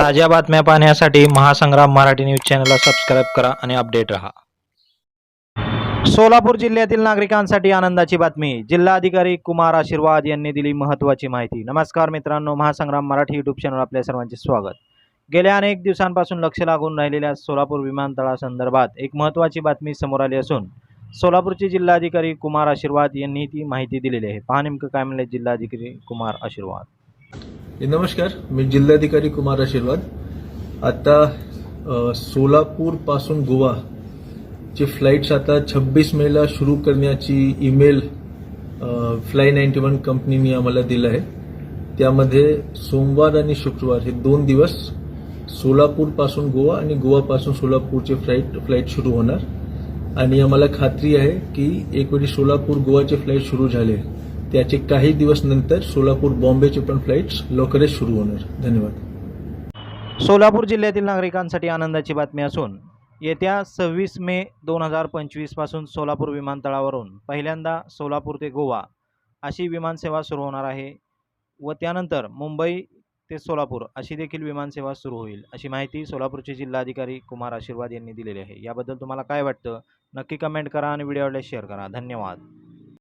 ताज्या बातम्या पाहण्यासाठी महासंग्राम मराठी न्यूज चॅनलला सबस्क्राईब करा आणि अपडेट रहा. सोलापूर जिल्ह्यातील नागरिकांसाठी आनंदाची बातमी. जिल्हाधिकारी कुमार आशीर्वाद यांनी दिली महत्त्वाची माहिती. नमस्कार मित्रांनो महासंग्राम मराठी यूट्यूब चॅनल आपल्या सर्वांचे स्वागत. गेल्या अनेक दिवसांपासून लक्ष लागून राहिलेल्या सोलापूर विमानतळासंदर्भात एक महत्त्वाची बातमी समोर आली असून सोलापूरचे जिल्हाधिकारी कुमार आशीर्वाद यांनी ती माहिती दिलेली आहे. पहा नेमकं काय म्हणले जिल्हाधिकारी कुमार आशीर्वाद. नमस्कार. मी जिल्हाधिकारी कुमार आशीर्वाद. आता सोलापूरपासून सोलापूरपासून गोवा चे फ्लाईट्स आता छब्बीस मेला सुरू करण्याची ईमेल फ्लाय नाईन्टी वन कंपनीने आम्हाला दिलं आहे. त्यामध्ये सोमवार आणि शुक्रवार हे दोन दिवस सोलापूरपासून गोवा आणि गोवापासून सोलापूरचे फ्लाईट फ्लाईट सुरू होणार. आणि आम्हाला खात्री आहे की एक वेळी सोलापूर गोवाचे फ्लाईट सुरू झाले. त्याचे काही दिवस नंतर सोलापूर बॉम्बेचे पण फ्लाईट्स लवकरच सुरू होणार. धन्यवाद. सोलापूर जिल्ह्यातील नागरिकांसाठी आनंदाची बातमी असून येत्या सव्वीस मे दोन हजार पंचवीसपासून सोलापूर विमानतळावरून पहिल्यांदा सोलापूर ते गोवा अशी विमानसेवा सुरू होणार आहे व त्यानंतर मुंबई ते सोलापूर अशी देखील विमानसेवा सुरू होईल अशी माहिती सोलापूरचे जिल्हाधिकारी कुमार आशीर्वाद यांनी दिलेली आहे. याबद्दल तुम्हाला काय वाटतं? नक्की कमेंट करा आणि व्हिडिओला शेअर करा. धन्यवाद.